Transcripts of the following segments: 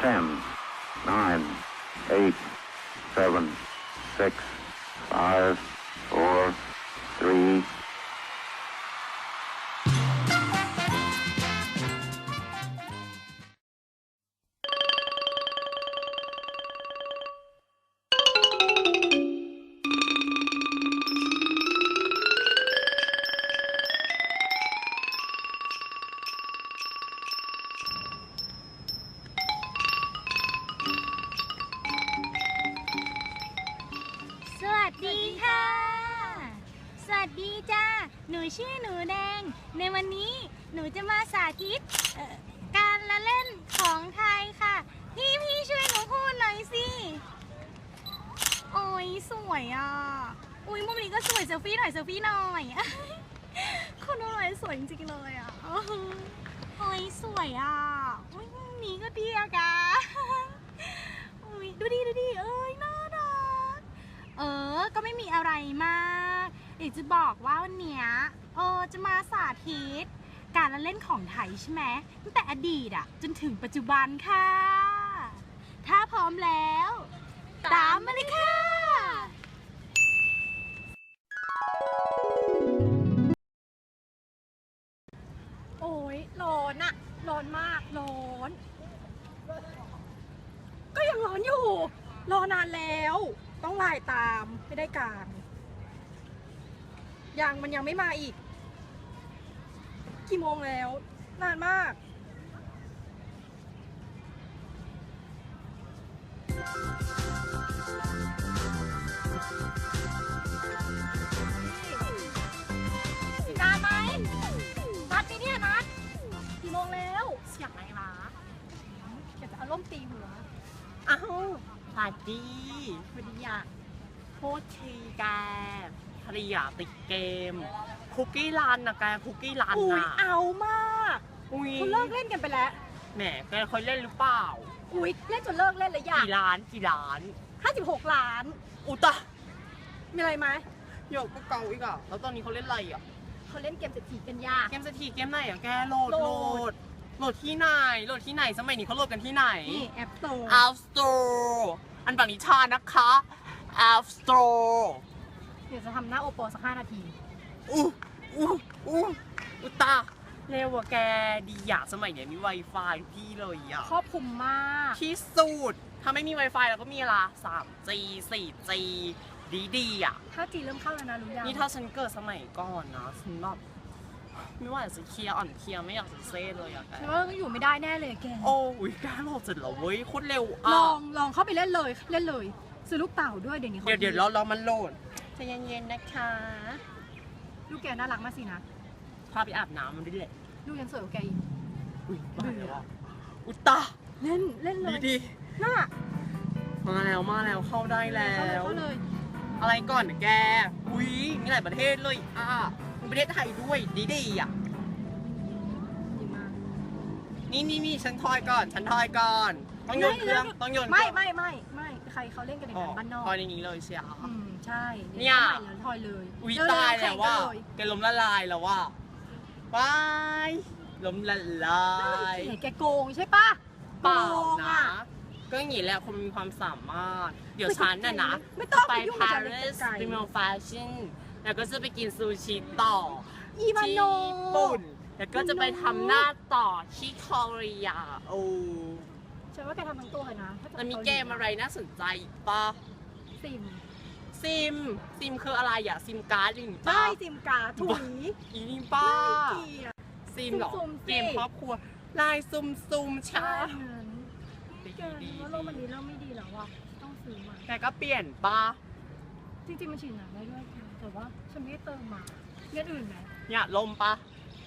10, 9, 8, 7, 6, 5, 4, 3, ในวันนี้หนูจะมาสาธิตการละเล่นของไทยค่ะ พี่พี่ช่วยหนูพูดหน่อยสิ โอ้ยสวยอะ อุ้ยมุมนี้ก็สวยเซลฟี่หน่อยเซลฟี่หน่อยคนอะไรสวยจริงๆเลยอะ โอ้ยสวยอะ อุ้ยมุมนี้ก็ดีอะกะ อุ้ยดูดิดูดิเอ้ยน่ารัก เออ ก็ไม่มีอะไรมากอยากจะบอกว่าวันเนี้ยเออจะมาสาธิต การละเล่นของไทยใช่ไหมตั้งแต่อดีตอะจนถึงปัจจุบันค่ะ ถ้าพร้อมแล้ว ตามมาเลยค่ะ โอ้ยร้อนอะร้อนมากร้อน ก็ยังร้อนอยู่ รอนานแล้ว ต้องลายตามไม่ได้การ ยังมันยังไม่มาอีก กี่โมงแล้ว นานมากนานไหมนัดนี่เนี่ยนัดกี่โมงแล้ว เสียงอะไรวะอยากจะเอาร่มตีหัวอ้าวสวัสดีสวัสดีอยากโทษทีแก ภรรยาติดเกม คุกกี้รันนะแกคุกกี้รันอุ้ยนะเอามากอุ้ยคุณเลิกเล่นกันไปแล้ว แหมแกเคยเล่นหรือเปล่า อุ้ยเล่นจนเลิกเล่นเลยอยากกี่ล้านกี่ล้าน 56 ล้าน อุตะมีอะไรไหมเดี๋ยวก็เกาอีกอะ แล้วตอนนี้เขาเล่นอะไรอะ เขาเล่นเกมเศรษฐีกันยาก เกมสถีเกมไหนอะแกโหลดโหลโหลด ดโหลดที่ไหนโหลดที่ไหนสมัยนี้เขาโหลดกันที่ไหน นี่แอปโต App Store อันฝั่งนิชานะคะ App Store เดี๋ยวจะทำหน้าโอปอสัก5นาที อู้อู้อู้อุตาเร็วอะแกดีอะสมัยเนี้ยมี Wi-Fi ทุกที่เลยอะครอบคลุมมาก ที่สุดถ้าไม่มี Wi-Fi แล้วก็มีอะไร 3G 4G ดีดีๆอะถ้าจีเริ่มเข้าแล้วนะรู้ยังนี่ถ้าฉันเกิดสมัยก่อนนะฉันแบบไม่ว่าจะเคลียร์อ่อนเคลียร์ไม่อยากจะเซ่เลยอะแกฉันว่าอยู่ไม่ได้แน่เลยแก โอ้ยแกโหลดเสร็จแล้วเว้ยโคตรเร็วลอะองลองเข้าไปเล่นเลยเล่นเลยซื้อลูกเต่าด้วยเดี๋ยวนี้ขาเดี๋ยวเดี๋ยวรอรอมันโหลด ใจเย็นๆนะคะ ลูกแกน่ารักมากสินะพาไปอาบน้ำมันด้วยแหละลูกยังสวยกว่าแกอีกอุ้ยตายแล้วอะอุตตาเล่นเล่นเลดียดีน่ามาแล้วมาแล้วเข้าได้แล้เข้าเลยว เข้าเลยอะไรก่อนแก อุ้ยมีหลายประเทศเลย อะมีประเทศไทยด้วยดีดีอะ ดีมาก นี่นี่นี่ฉันทอยก่อน ฉันทอยก่อน ต้องโยนเครื่อง ต้องโยนไม่เครื่องไม่ไม่ไม่ใครเขาเล่นกันอย่างอ๋อนั้นบ้านนอก ทอยในนี้เลยเชียวอืม ใช่เนี่ยสมัแล้วทอยเลยอุ้ยเร็วๆตายข่แล้วงว่ากันเลยแกล้มละลายแล้วว่าบายล้มละลายเห็นแกโกงใช่ปะเปล่าโกงนะอะก็อย่างนี้แหละคนมีความสามารถ เดี๋ยวฉันน่ะนะไม่ต้องไปยุ่งปากับรีสไกลไปเมืองแฟชั่นแล้วก็จะไปกินซูชิต่ออีวานที่โน ญี่ปุ่น แล้วก็จะไปทำหน้าต่อที่เกาหลีโอ้ฉันว่าแกทำทั้งตัวเลยนะถ้าจะแล้วมีอาหลีเกมอะไรน่าสนใจอีกปะซิม ซิม ซิมคืออะไรอะซิมการ์ดอย่างงี้ปะใช่ซิมการ์ดถุยอีนี่ป้า ไม่เกี่ยว ซิมเหรอ ซุ่มๆสิ เกมครอบครัว ลายซุมซุมๆใช่ช้างั้นดีแกดี ว่าโลกมันนี้เริ่มไม่ดีแล้วว่ะต้องซื้อมาแกก็เปลี่ยนปะจริงๆมันฉีดหนังได้ด้วยแต่ว่าฉันไม่ได้เติมมาเงินอื่นไหมเนี่ยลมปะ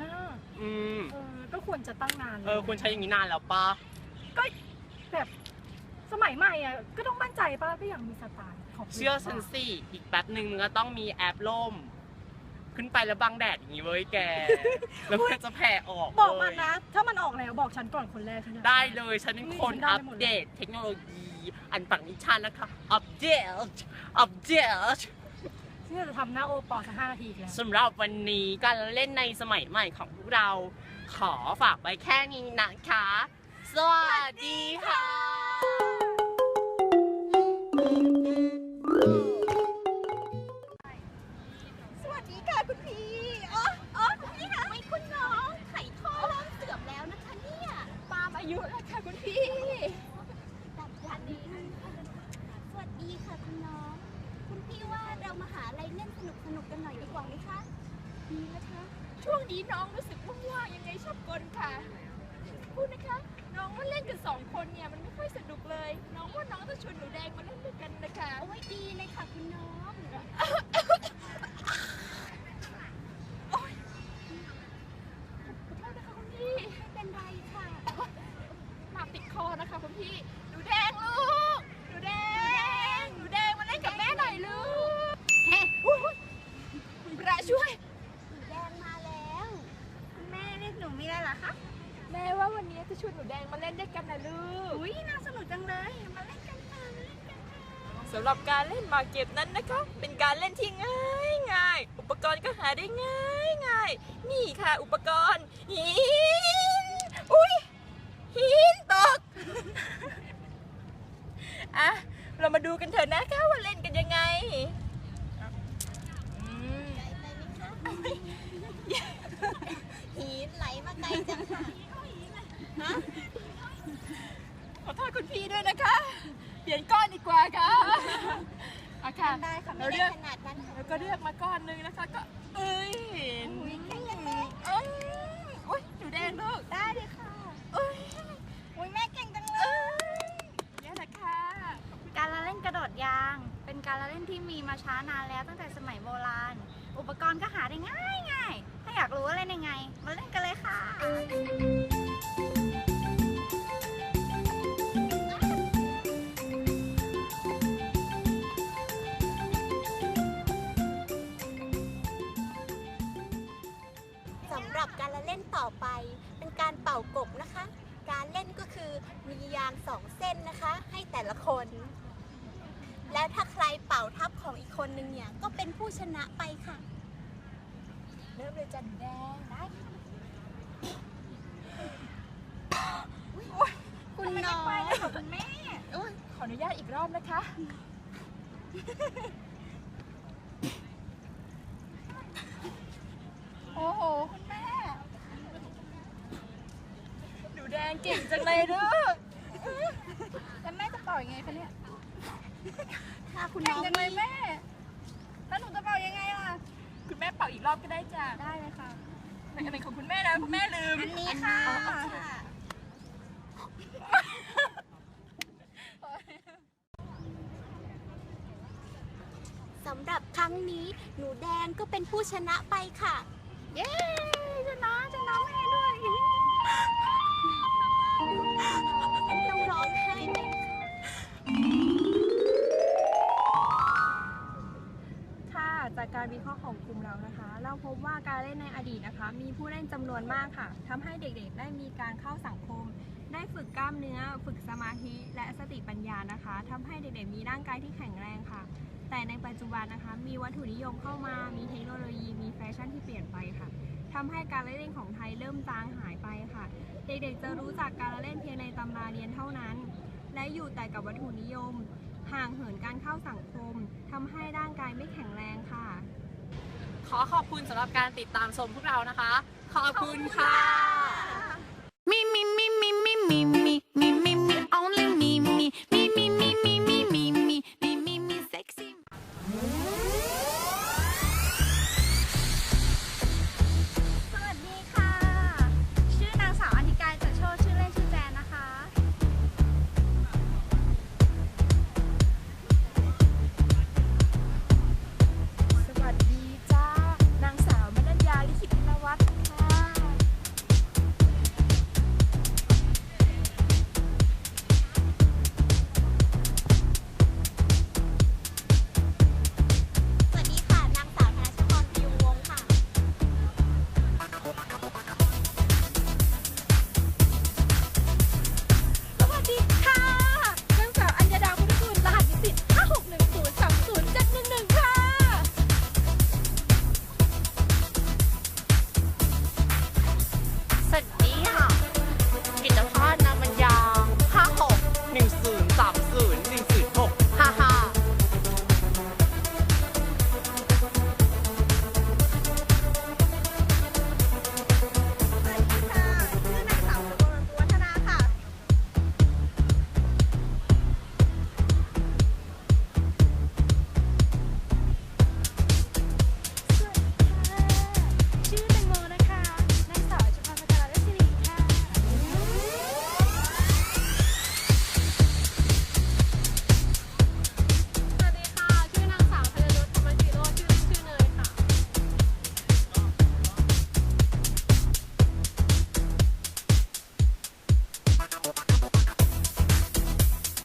น่าอืม เออก็ควรจะตั้งนานเออควรใช้อย่างนี้นานแล้วปะก็แบบ สมัยใหม่อะก็ต้องมั่นใจป่ะก็อย่างมีสไตล์ของเชื่อฉันสิอีกแป๊บหนึ่งมันก็ต้องมีแอปล่ม ขึ้นไปแล้วบังแดดอย่างนี้เว้ยแก แล้วมันจะแผ่ออกบอกมันเว้ยนะ ถ้ามันออกแล้วบอกฉันก่อนคนแรกฉันอยาก ได้เลยฉันเป็นคนนี่ได้อัปหมดเลย เดตเทคโนโลยี อันฝั่งนิชานะคะ อัปเดต อัปเดตฉันจะทำหน้าโอปอสักห้านาทีอีกแล้วสำหรับวันนี้การเล่นในสมัยใหม่ของพวกเรา ขอฝากไว้แค่นี้นะคะ สวัสดีค่ะ ดีนะคะ ช่วงนี้น้องรู้สึกว่างๆยังไงชอบกลค่ะพูดนะคะ น้องว่าเล่นกันสองคนเนี่ยมันไม่ค่อยสนุกเลย น้องว่าน้องจะชวนหนูแดงมาเล่นด้วยกันนะคะโอ้ยดีเลยค่ะคุณน้องขอโทษนะคะคุณพี่ ไม่เป็นไรค่ะหมากติดคอนะคะคุณพี่ หนูแดงลูก หนูแดง หนูแดงมาเล่นกับแม่หน่อยลูกเฮ้ยอุ๊ยคุณพระช่วย สีแดงมาแล้ว คุณแม่เรียกหนูมีอะไรเหรอคะ แม่ว่าวันนี้จะชวนหนูแดงมาเล่นด้วยกันนะลูก อุ้ยน่าสนุกจังเลย มาเล่นกันค่ะมาเล่นกันค่ะ สำหรับการเล่นหมากเก็บนั้นนะคะ เป็นการเล่นที่ง่ายง่ายอุปกรณ์ก็หาได้ง่ายง่ายนี่ค่ะอุปกรณ์หินอุ้ยหินตกอะเรามาดูกันเถอะนะคะว่าเล่นกันยังไงหินไหลมาไกลจังค่ะขอโทษคุณพี่ด้วยนะคะ เปลี่ยนก้อนดีกว่าค่ะเอาค่ะได้ค่ะเราไม่เลืได้อกขนาดนั้นค่ะแล้วก็เลือกมาก้อนหนึงนะคะ ก็เอ้ยเห็นเอ้ยอุ้ยหนูแดงลูกได้เลยค่ะเอ้ยอุ้ยแม่เก่งจังเลยเนี่ยแหละค่ะการละเล่นกระโดดยาง เป็นการละเล่นที่มีมาช้านานแล้วตั้งแต่สมัยโบราณ อุปกรณ์ก็หาได้ง่ายง่ายๆถ้าอยากรู้ว่าเล่นยังไง มาเล่นกันเลยค่ะส เล่นต่อไป เป็นการเป่ากบนะคะ การเล่นก็คือมียางสองเส้นนะคะ ให้แต่ละคน แล้วถ้าใครเป่าทับของอีกคนนึงเนี่ยก็เป็นผู้ชนะไปค่ะ เริ่มเลยจันแดงได้ค่ะคุณน้องคุณแม่อุ๊ยขออนุญาตอีกรอบนะคะ โอ้โห คุณแม่ หนูแดงเก่งจังเลยลูก แล้วแม่จะเป่ายังไงคะเนี่ยถ้าคุณเก่น้งองจังเลยแม่ แล้วหนูจะเป่ายังไงล่ะ คุณแม่เป่าอีกรอบก็ได้จ้ะได้เลยค่ะ ในอันไหนของคุณแม่นะคุณแม่ลืม อันนี้ค่ะสำหรับครั้งนี้หนูแดงก็เป็นผู้ชนะไปค่ะ เย้ชนะชนะแม่ด้วย ต้องร้องไห้ไหม ค่ะจากการวิเคราะห์ของกลุ่มเรานะคะ เราพบว่าการเล่นในอดีตนะคะ มีผู้เล่นจำนวนมากค่ะทำให้เด็กๆ ได้มีการเข้าสังคม ได้ฝึกกล้ามเนื้อ ฝึกสมาธิและสติปัญญานะคะทำให้เด็กๆ มีร่างกายที่แข็งแรงค่ะ แต่ในปัจจุบันนะคะ มีวัตถุนิยมเข้ามา มีเทคโนโลยี มีแฟชั่นที่เปลี่ยนไปค่ะทำให้การเล่นของไทยเริ่มจางหายไปค่ะ เด็กๆ จะรู้จักการเล่นเพียงในตำราเรียนเท่านั้น และอยู่แต่กับวัตถุนิยม ห่างเหินการเข้าสังคมทำให้ร่างกายไม่แข็งแรงค่ะ ขอขอบคุณสำหรับการติดตามชมพวกเรานะคะ ขอบคุณค่ะมีมีมีมีมีมี